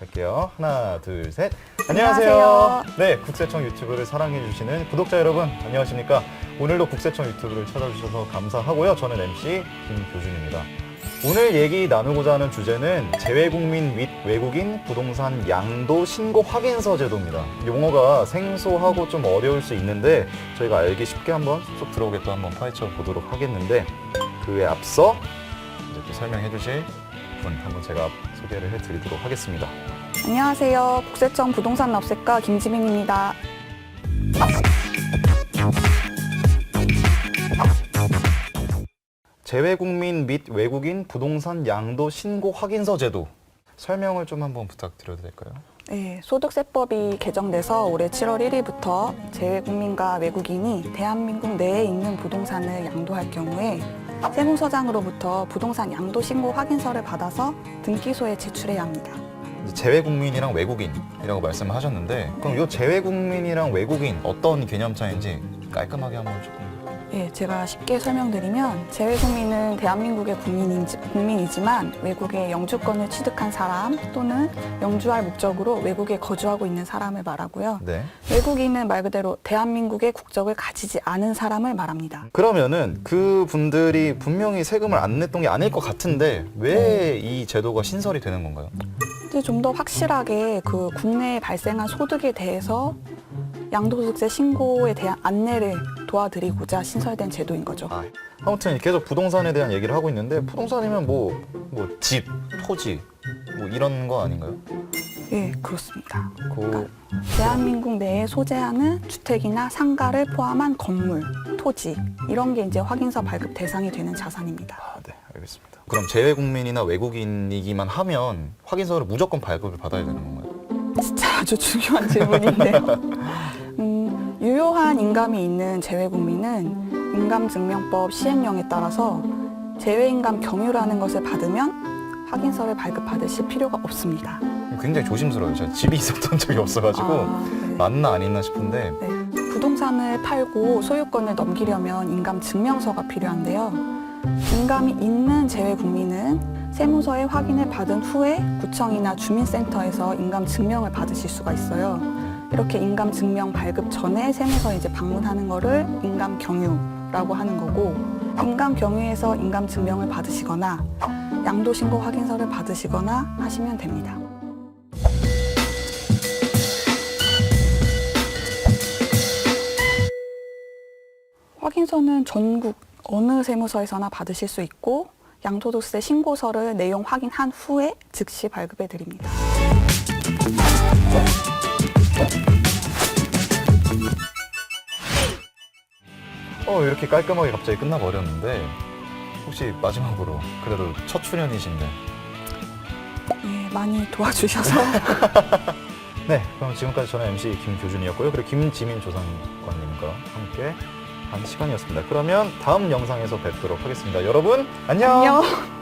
할게요. 하나, 둘, 셋. 안녕하세요. 안녕하세요. 네, 국세청 유튜브를 사랑해주시는 구독자 여러분, 안녕하십니까. 오늘도 국세청 유튜브를 찾아주셔서 감사하고요. 저는 MC 김교준입니다. 오늘 얘기 나누고자 하는 주제는 재외국민 및 외국인 부동산 양도 신고 확인서 제도입니다. 용어가 생소하고 좀 어려울 수 있는데 저희가 알기 쉽게 한번 쏙 들어오게끔 한번 파헤쳐 보도록 하겠는데 그에 앞서 이제 또 설명해 주실 분 한번 제가 소개를 해드리도록 하겠습니다. 안녕하세요. 국세청 부동산 납세과 김지민입니다. 재외국민 및 외국인 부동산 양도 신고 확인서 제도 설명을 좀 한번 부탁드려도 될까요? 네, 소득세법이 개정돼서 올해 7월 1일부터 재외국민과 외국인이 대한민국 내에 있는 부동산을 양도할 경우에 세무서장으로부터 부동산 양도 신고 확인서를 받아서 등기소에 제출해야 합니다. 이제 재외국민이랑 외국인이라고 말씀을 하셨는데 그럼 이 재외국민이랑 외국인 어떤 개념 차인지 깔끔하게 한번 조금 예, 제가 쉽게 설명드리면 재외국민은 대한민국의 국민인지, 국민이지 만 외국에 영주권을 취득한 사람 또는 영주할 목적으로 외국에 거주하고 있는 사람을 말하고요. 네 외국인은 말 그대로 대한민국의 국적을 가지지 않은 사람을 말합니다. 그러면은 그 분들이 분명히 세금을 안 냈던 게 아닐 것 같은데 왜 이 제도가 신설이 되는 건가요? 이제 좀 더 확실하게 그 국내에 발생한 소득에 대해서 양도소득세 신고에 대한 안내를 도와드리고자 신설된 제도인 거죠. 아, 아무튼 계속 부동산에 대한 얘기를 하고 있는데 부동산이면 뭐 뭐 집, 토지 뭐 이런 거 아닌가요? 예, 그렇습니다. 그 대한민국 내에 소재하는 주택이나 상가를 포함한 건물, 토지 이런 게 이제 확인서 발급 대상이 되는 자산입니다. 아, 네, 알겠습니다. 그럼 재외국민이나 외국인이기만 하면 확인서를 무조건 발급을 받아야 되는 건가요? 진짜 아주 중요한 질문인데요. 음, 유효한 인감이 있는 재외국민은 인감증명법 시행령에 따라서 재외인감 경유라는 것을 받으면 확인서를 발급받으실 필요가 없습니다. 굉장히 조심스러워요. 제가 집이 있었던 적이 없어가지고 아, 네. 맞나 아니나 싶은데 네. 부동산을 팔고 소유권을 넘기려면 인감 증명서가 필요한데요. 인감이 있는 재외 국민은 세무서의 확인을 받은 후에 구청이나 주민센터에서 인감 증명을 받으실 수가 있어요. 이렇게 인감 증명 발급 전에 세무서에 이제 방문하는 거를 인감 경유라고 하는 거고 인감 경유에서 인감 증명을 받으시거나 양도 신고 확인서를 받으시거나 하시면 됩니다. 확인서는 전국 어느 세무서에서나 받으실 수 있고 양도소득세 신고서를 내용 확인한 후에 즉시 발급해 드립니다. 어 이렇게 깔끔하게 갑자기 끝나버렸는데 혹시 마지막으로 그래도 첫 출연이신데? 예, 많이 도와주셔서. 네 그럼 지금까지 저는 MC 김교준이었고요. 그리고 김지민 조상관님과 함께 한 시간이었습니다. 그러면 다음 영상에서 뵙도록 하겠습니다. 여러분 안녕. 안녕.